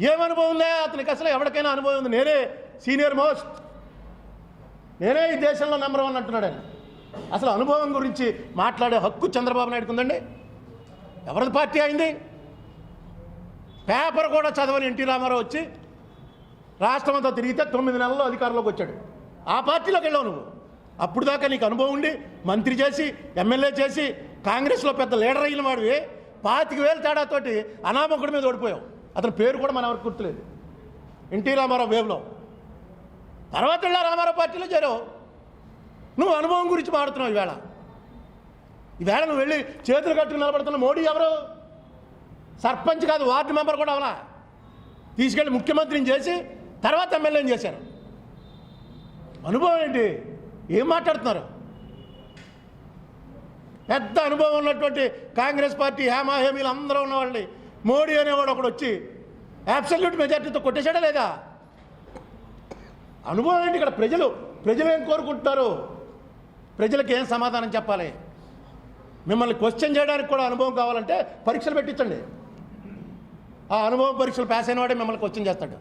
ఏం అనుభవం లే అతనికి అసలు ఎవరికైనా అనుభవం ఉంది. నేనే సీనియర్ మోస్ట్. నేనే ఈ దేశంలో నెంబర్ వన్ అంటున్నాడు ఆయన. అసలు అనుభవం గురించి మాట్లాడే హక్కు చంద్రబాబు నాయుడుకు ఉందండి? ఎవరిది పార్టీ అయింది? పేపర్ కూడా చదవని ఎన్టీ రామారావు వచ్చి రాష్ట్రం అంతా తిరిగితే తొమ్మిది నెలల్లో అధికారంలోకి వచ్చాడు. ఆ పార్టీలోకి వెళ్ళావు నువ్వు. అప్పుడు దాకా నీకు అనుభవం ఉండి మంత్రి చేసి ఎమ్మెల్యే చేసి కాంగ్రెస్లో పెద్ద లీడర్ అయిన వాడివి. పాతిక వేలు తేడాతోటి అనామకుడి మీద ఓడిపోయావు. అతని పేరు కూడా మన ఎవరికి గుర్తులేదు. ఎన్టీ రామారావు వేవ్లో. తర్వాత రామారావు పార్టీలో చేరావు. నువ్వు అనుభవం గురించి మాడుతున్నావు ఈవేళ. ఈవేళ నువ్వు వెళ్ళి చేతులు కట్టుకుని నిలబడుతున్న మోడీ ఎవరు? సర్పంచ్ కాదు వార్డు మెంబర్ కూడా అవలా. తీసుకెళ్ళి ముఖ్యమంత్రిని చేసి తర్వాత ఎమ్మెల్యేని చేశారు. అనుభవం ఏంటి? ఏం మాట్లాడుతున్నారు? పెద్ద అనుభవం ఉన్నటువంటి కాంగ్రెస్ పార్టీ హేమహేమీలు అందరూ ఉన్నవాళ్ళని మోడీ అనేవాడు ఒకడు వచ్చి అబ్సల్యూట్ మెజార్టీతో కొట్టేశాడా లేదా? అనుభవం ఏంటి ఇక్కడ? ప్రజలు ప్రజలు ఏం కోరుకుంటున్నారు? ప్రజలకు ఏం సమాధానం చెప్పాలి? మిమ్మల్ని క్వశ్చన్ చేయడానికి కూడా అనుభవం కావాలంటే పరీక్షలు పెట్టించండి. ఆ అనుభవం పరీక్షలు పాస్ అయిన వాడే మిమ్మల్ని క్వశ్చన్ చేస్తాడు.